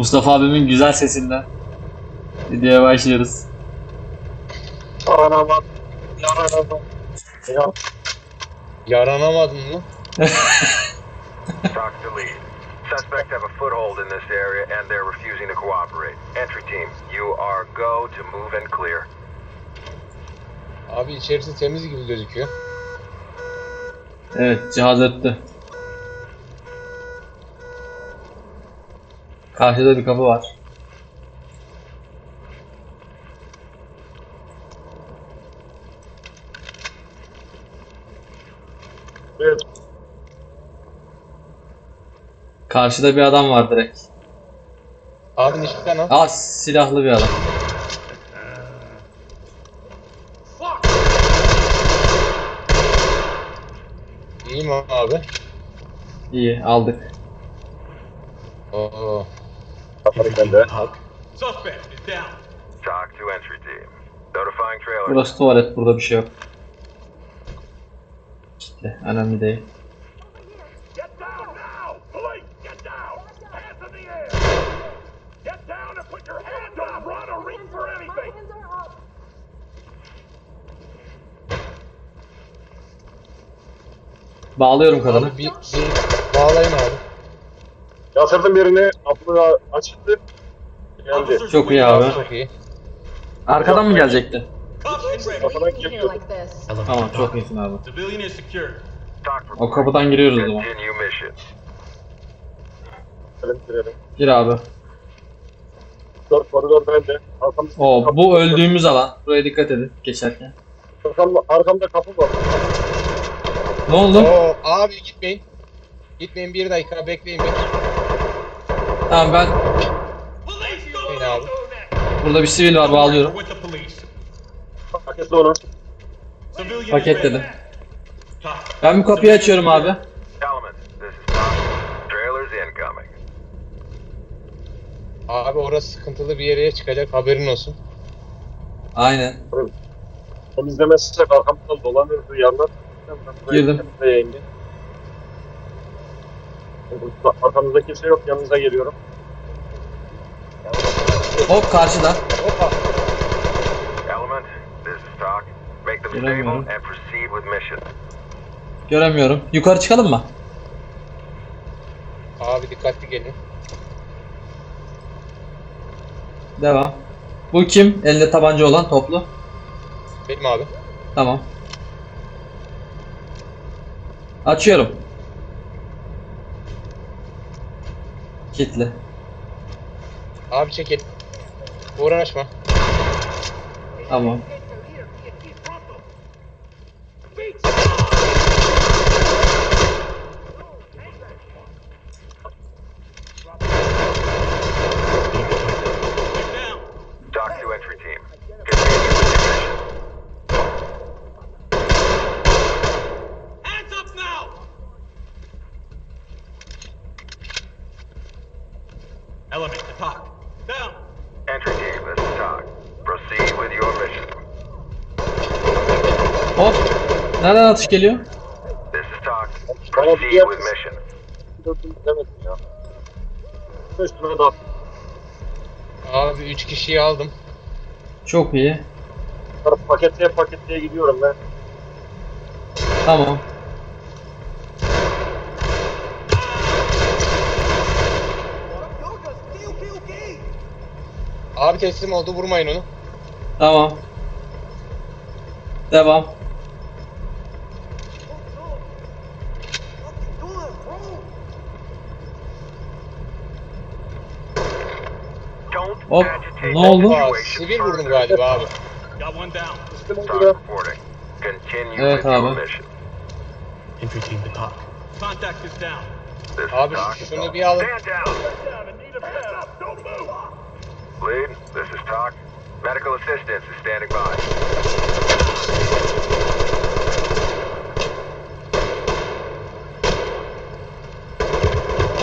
Mustafa abimin güzel sesinden videoya başlıyoruz. Yaranamadım. Yaranamadım. Ya. Yaranamadın mı? Talk to lead. Suspects have a foothold in this area and they're refusing to cooperate. Entry team, you are go to move and clear. Abi içerisi temiz gibi gözüküyor. Evet cihaz öttü. Karşıda bir kapı var. Evet. Karşıda bir adam var direkt. Abi nişan al. Aa silahlı bir adam. İyi mi abi? İyi aldık. Oo. Kafanı bende. Suspect is down. Talk to entry team. Notifying trailer. Burası tuvalet burada bir şey yok. İşte önemli değil. Get down now! Police, get down! Hands in the air! Get down and put your hands up! Run or reach for anything! Bağlıyorum kadını. Abi bir, bir bağlayın abi. Yatırdım birini. Kapı açıldı. Geldi. Çok iyi abi. Çok iyi. Arkadan mı gelecekti? Kafadan this. Tamam çok iyisin abi. O kapıdan giriyoruz o zaman. Girelim girelim. Gir abi. Koridor, koridor bende. Arkamda, O bu öldüğümüz alan. Buraya dikkat edin geçerken. Arkamda, arkamda kapı var. Ne oldu? Oo abi gitmeyin. Gitmeyin bir dakika bekleyin bir. Tamam ben go next! burada bir sivil var bağlıyorum. Paketli onu. Paketledim. Ben bir kapıyı açıyorum abi. Abi orası sıkıntılı bir yere çıkacak haberin olsun. Aynen. Temizlemezsek arkamdan dolanır duyarlar. Girdim. Indi. Arkamızda kimse yok. Yanınıza geliyorum. Hop karşıda. Hoppa. Element, this is Talk. Make them stable Göremiyorum. and proceed with mission. Göremiyorum. Yukarı çıkalım mı? Abi dikkatli gelin. Devam. Bu kim? Elinde tabanca olan toplu. Benim abi. Tamam. Açıyorum. Kitli. Abi çekil. Uğraşma. Tamam. Get down. Talk to entry team. Continue with your mission. Hands up now! Element to talk. Down. Entry team, this is Talk. Proceed with your mission. Hop. Nereden atış geliyor? This is Talk. Tamam, Proceed diğer- with mission. Dördüm demedim ya. Üstüne de at. Abi 3 kişiyi aldım. Çok iyi. Paketleye paketleye gidiyorum ben. Tamam. Abi teslim oldu vurmayın onu. Tamam. Devam. Hop, ne oldu? Aa, sivil vurdum galiba abi. Evet abi. mission. Entry team to talk. Contact is down. This is Abi şunu bir alın. Lead, this is Talk. Medical assistance is standing by.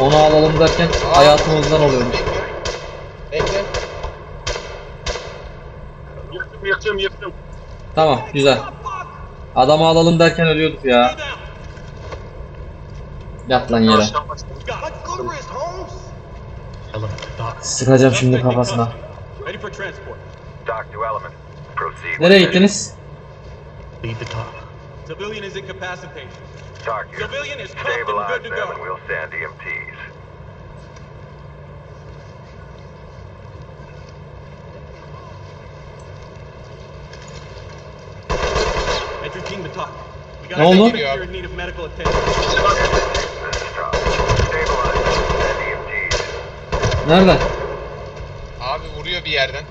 Onu alalım derken hayatımızdan oluyormuş. Bekle. Bekle. Yıktım yıktım. Tamam güzel. Adamı alalım derken ölüyorduk ya. Yat lan yere. Sıkacağım şimdi kafasına. Nereye gittiniz? Civilian is incapacitated. Civilian is cuffed and good to go. and we'll send E EMTs. Entry team to talk. We got Ne a oldu? here in need of medical attention. This is Talk. Stabilize them. Send E EMTs. Nerede? Abi vuruyor bir yerden.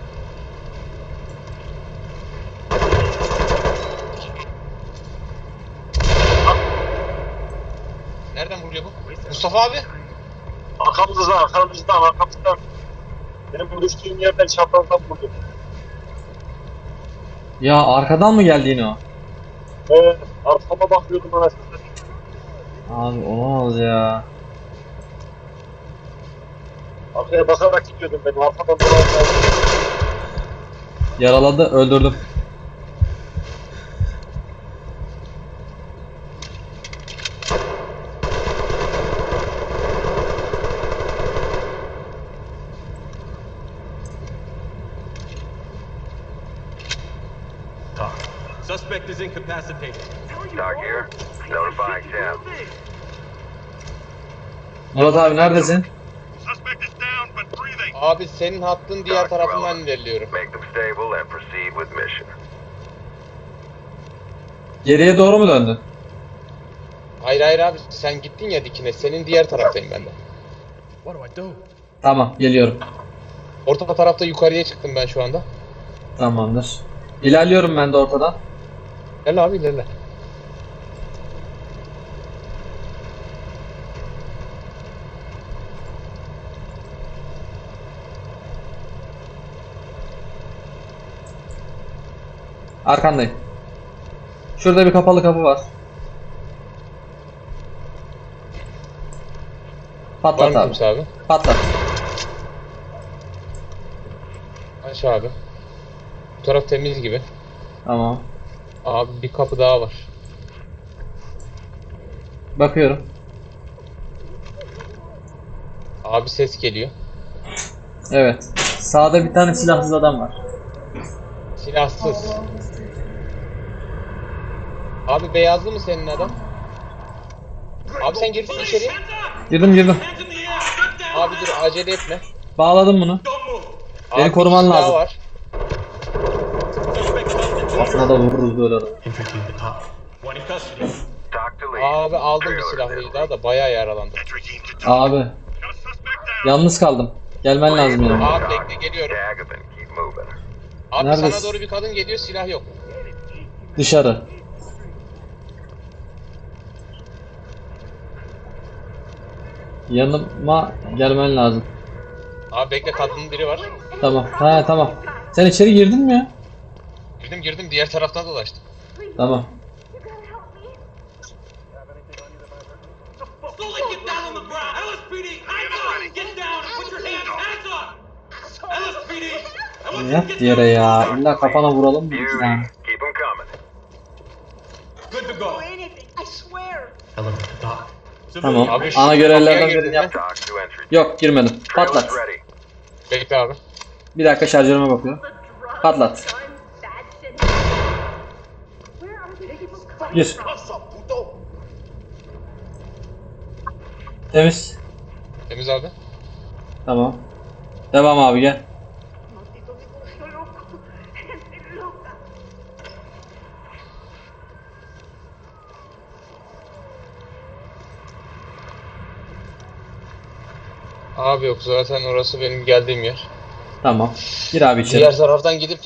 Nereden vuruyor bu? Mustafa abi. Arkamızdan, arkamızdan, arkamızdan. Benim düştüğüm yerden çaprazdan vurdu. Ya arkadan mı geldi yine o? Ee, arkama bakıyordum anasını. Abi olamaz ya. Arkaya bakarak gidiyordum ben. Arkadan dolandım. Yaraladı öldürdüm. Suspect is incapacitated. Here. Notifying Tim. Murat abi neredesin? Suspect is down but breathing. Abi senin hattın diğer tarafından ilerliyorum. Make them stable and proceed with mission. Geriye doğru mu döndün? Hayır hayır abi sen gittin ya dikine. Senin diğer taraftayım ben de. What do I do? Tamam geliyorum. Orta tarafta yukarıya çıktım ben şu anda. Tamamdır. İlerliyorum ben de ortadan. Gel abi ilerle. Arkandayım. Şurada bir kapalı kapı var. Patlat abi. abi? Patlat. Aç abi. Bu taraf temiz gibi. Tamam. Abi bir kapı daha var. Bakıyorum. Abi ses geliyor. Evet. Sağda bir tane silahsız adam var. Silahsız. Abi beyazlı mı senin adam? Abi sen girsin içeriye. Girdim girdim. Abi dur acele etme. Bağladım bunu. Move. Beni Abi koruman bir silah lazım. Var. Kafasına da vururuz böyle lead. Abi aldım bir silahlıyı daha da bayağı yaralandım. Abi. Yalnız kaldım. Gelmen lazım yanıma. Abi bekle geliyorum. Abi Neredesin? sana doğru bir kadın geliyor silah yok. Dışarı. Yanıma gelmen lazım. Abi bekle kadının biri var. Tamam. Ha tamam. Sen içeri girdin mi ya? Girdim girdim diğer taraftan dolaştım. Tamam. Yat yere ya. İlla kafana vuralım mı? Beauty. Yani. Keep them coming. Good to go. anything, I swear. Element to dock. Tamam. Abi şu Ana görevlerden kapıya birini entry. Yok girmedim. Patlat. Ready. Bekle abi. Bir dakika. The drugs, Patlat. Gir. Temiz. Temiz abi. Tamam. Devam abi gel. Abi yok zaten orası benim geldiğim yer. Tamam. Gir abi içeri. Diğer taraftan gidip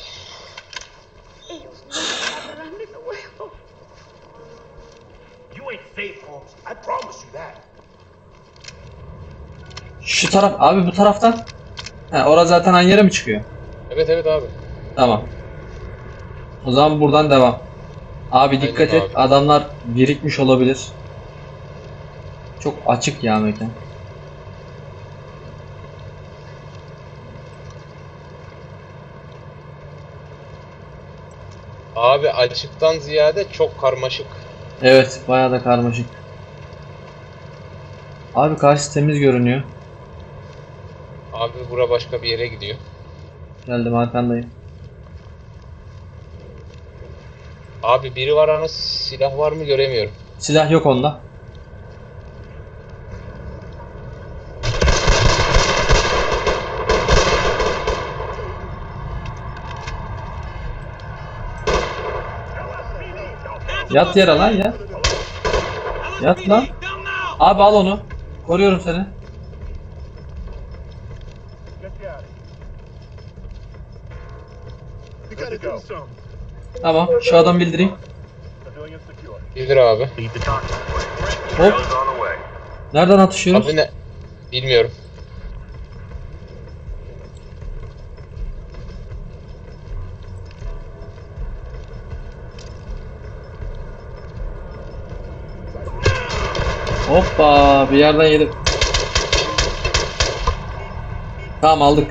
Şu taraf. Abi bu taraftan. He orası zaten aynı yere mi çıkıyor? Evet evet abi. Tamam. O zaman buradan devam. Abi dikkat Aynen et. abi. Adamlar birikmiş olabilir. Çok açık ya mekan. Abi açıktan ziyade çok karmaşık. Evet, bayağı da karmaşık. Abi karşı temiz görünüyor. Abi bura başka bir yere gidiyor. Geldim arkandayım. Abi biri var ama silah var mı göremiyorum. Silah yok onda. Yat yere lan ya. Yat lan. Abi al onu. Koruyorum seni. Get you out of here. Good to go. Tamam. Şu adam bildireyim. Bilir abi. Hop. Nereden atışıyoruz? Abi ne? Bilmiyorum. Hoppa. Bir yerden yedim. Tamam aldık.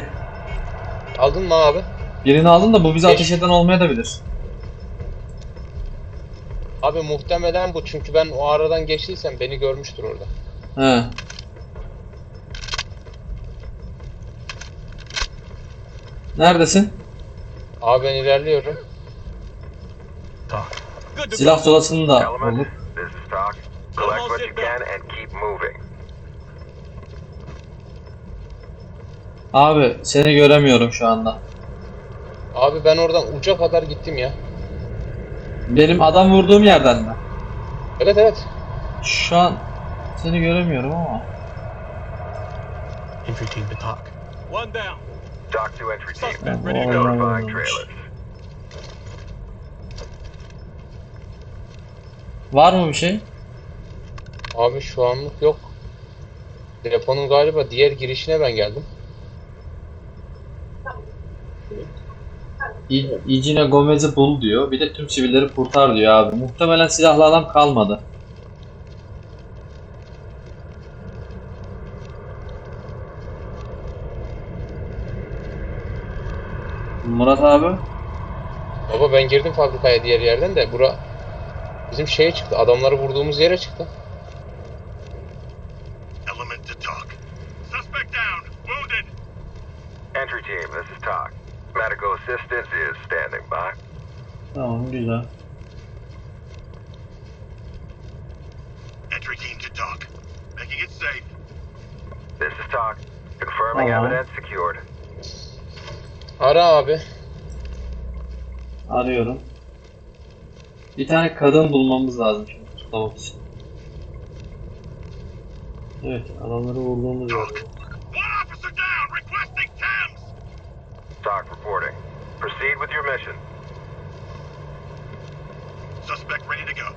Aldın mı abi? Birini aldın da bu bize Beş. ateş eden olmaya da bilir. Abi muhtemelen bu çünkü ben o aradan geçtiysem beni görmüştür orada. He. Neredesin? Abi ben ilerliyorum. Silah solasını da olur. Abi seni göremiyorum şu anda. Abi ben oradan uca kadar gittim ya. Benim adam vurduğum yerden mi? Evet evet. Şu an seni göremiyorum ama. Entry team to talk. One down. Talk to entry team. Ready to go. Trailers. Var mı bir şey? Abi şu anlık yok. Telefonun galiba diğer girişine ben geldim. İcine Gomez'i bul diyor. Bir de tüm sivilleri kurtar diyor abi. Muhtemelen silahlı adam kalmadı. Murat abi. Baba ben girdim fabrikaya diğer yerden de bura bizim şeye çıktı. Adamları vurduğumuz yere çıktı. Element to talk. Suspect down. Wounded. Entry team, this is talk. Medical assistance is standing by. Tamam güzel. Entry team to talk. Making it safe. This is talk. Confirming Tamam. evidence secured. Ara abi. Arıyorum. Bir tane kadın bulmamız lazım şimdi tutlamak için. Evet adamları vurduğumuz yer. One officer down. Requesting Thames. Talk reporting. Proceed with your mission. Suspect ready to go.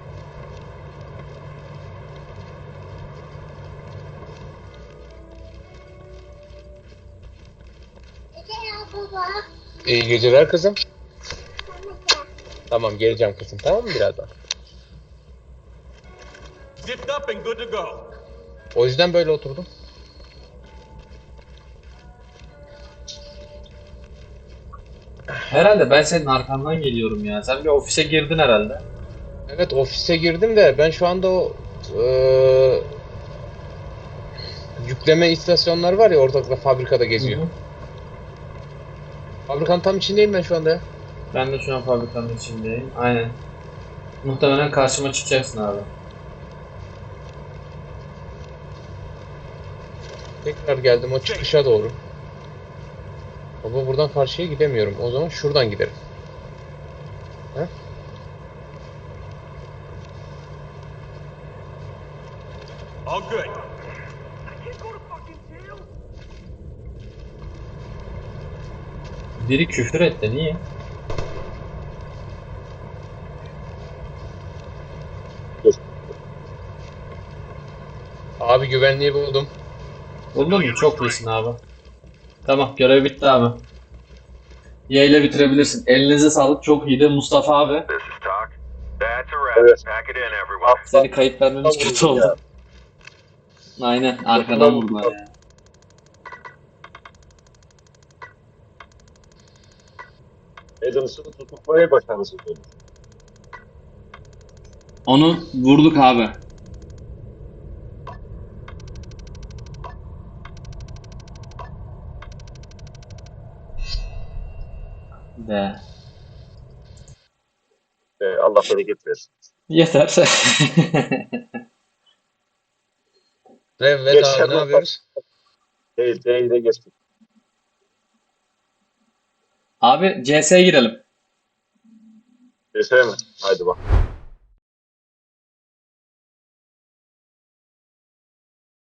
İyi geceler kızım. Tamam geleceğim kızım tamam mı birazdan? Zipped up and good to go. O yüzden böyle oturdum. Herhalde ben senin arkandan geliyorum ya. Sen bir ofise girdin herhalde. Evet ofise girdim de ben şu anda o eee, yükleme istasyonları var ya orada fabrikada geziyor. Hı hı. Fabrikanın tam içindeyim ben şu anda ya. Ben de şu an fabrikanın içindeyim. Aynen. Muhtemelen karşıma çıkacaksın abi. Tekrar geldim o çıkışa doğru. Baba buradan karşıya gidemiyorum. O zaman şuradan giderim. All good. Biri küfür etti. Niye? Abi güvenliği buldum. Buldun mu? Çok iyisin abi. Tamam görev bitti abi. Y ile bitirebilirsin. Elinize sağlık. Çok iyiydi Mustafa abi. This is talk. That's a wrap. Evet. Pack it in, everyone. Seni kayıt vermemiz kötü oldu. Aynen arkadan vurdular ya. Adams'ı tutmayı başarısız olmuş. Onu vurduk abi. Be. Ee, Allah bereket versin. Yeter. Rev ve Geç, daha ne Sherlock. yapıyoruz? Değil, değil de geçtik. Abi CS'ye girelim. Desene mi? Haydi bak.